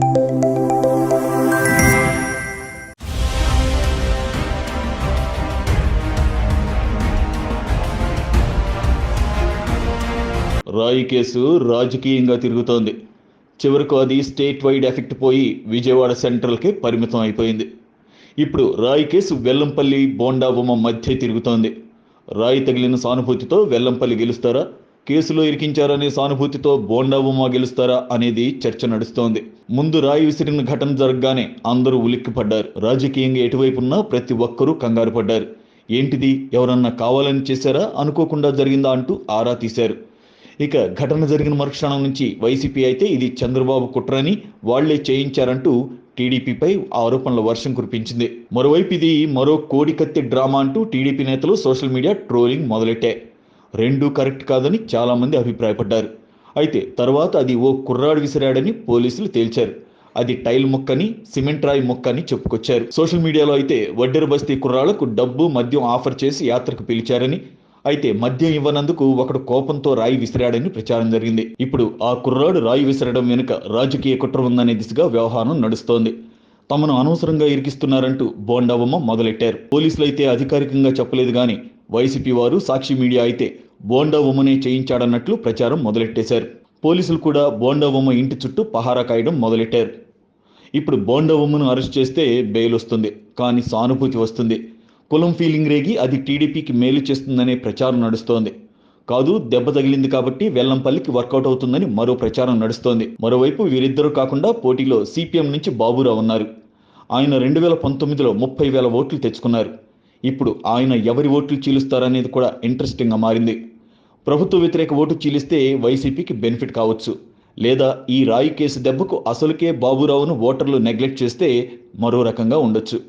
రాయి కేసు రాజకీయంగా తిరుగుతోంది. చివరకు అది స్టేట్ వైడ్ ఎఫెక్ట్ పోయి విజయవాడ సెంట్రల్కే పరిమితం అయిపోయింది. ఇప్పుడు రాయి కేసు వెల్లంపల్లి బోండాబొమ్మ మధ్య తిరుగుతోంది. రాయి తగిలిన సానుభూతితో వెల్లంపల్లి గెలుస్తారా? కేసులో ఇరికించారనే సానుభూతితో బోండా గెలుస్తారా అనేది చర్చ నడుస్తోంది. ముందు రాయి విసిరిన ఘటన జరగగానే అందరూ ఉలిక్కిపడ్డారు. రాజకీయంగా ఎటువైపున్నా ప్రతి ఒక్కరూ కంగారు పడ్డారు. ఏంటిది? ఎవరన్నా కావాలని చేశారా? అనుకోకుండా జరిగిందా అంటూ ఆరా తీశారు. ఇక ఘటన జరిగిన మరుక్షణం నుంచి వైసీపీ అయితే ఇది చంద్రబాబు కుట్రని వాళ్ళే చేయించారంటూ టీడీపీపై ఆరోపణల వర్షం కురిపించింది. మరోవైపు ఇది మరో కోడికత్తి డ్రామా అంటూ టీడీపీ నేతలు సోషల్ మీడియా ట్రోలింగ్ మొదలెట్టాయి. రెండూ కరెక్ట్ కాదని చాలామంది అభిప్రాయపడ్డారు. అయితే తర్వాత అది ఓ కుర్రాడు విసిరాడని పోలీసులు తేల్చారు. అది టైల్ ముక్కని సిమెంట్ రాయి ముక్కని చెప్పుకొచ్చారు. సోషల్ మీడియాలో అయితే వడ్డెర బస్తీ కుర్రాళ్ళకు డబ్బు మద్యం ఆఫర్ చేసి యాత్రకు పిలిచారని అయితే మద్యం ఇవ్వనందుకు ఒకడు కోపంతో రాయి విసిరాడని ప్రచారం జరిగింది. ఇప్పుడు ఆ కుర్రాడు రాయి విసిరడం వెనుక రాజకీయ కుట్ర ఉందనే దిశగా వ్యవహారం నడుస్తోంది. తమను అనవసరంగా ఇరికిస్తున్నారంటూ బోండావమ్మ మొదలెట్టారు. పోలీసులు అయితే అధికారికంగా చెప్పలేదు కానీ వైసీపీ వారు సాక్షి మీడియా అయితే బోండా ఉమ్మనే చేయించాడన్నట్లు ప్రచారం మొదలెట్టేశారు. పోలీసులు కూడా బోండా ఉమ్మ ఇంటి చుట్టూ పహారా కాయడం మొదలెట్టారు. ఇప్పుడు బోండా ఉమ్మను అరెస్ట్ చేస్తే బెయిల్ వస్తుంది కానీ సానుభూతి వస్తుంది. కులం ఫీలింగ్ రేగి అది టీడీపీకి మేలు చేస్తుందనే ప్రచారం నడుస్తోంది. కాదు దెబ్బ తగిలింది కాబట్టి వెల్లంపల్లికి వర్కౌట్ అవుతుందని మరో ప్రచారం నడుస్తోంది. మరోవైపు వీరిద్దరూ కాకుండా పోటీలో సిపిఎం నుంచి బాబురావు ఉన్నారు. ఆయన రెండు వేల పంతొమ్మిదిలో ముప్పై వేల ఓట్లు తెచ్చుకున్నారు. ఇప్పుడు ఆయన ఎవరి ఓట్లు చీలుస్తారనేది కూడా ఇంట్రెస్టింగ్గా మారింది. ప్రభుత్వ వ్యతిరేక ఓటు చీలిస్తే వైసీపీకి బెనిఫిట్ కావచ్చు. లేదా ఈ రాయి కేసు దెబ్బకు అసలుకే బాబురావును ఓటర్లు నెగ్లెక్ట్ చేస్తే మరో రకంగా ఉండొచ్చు.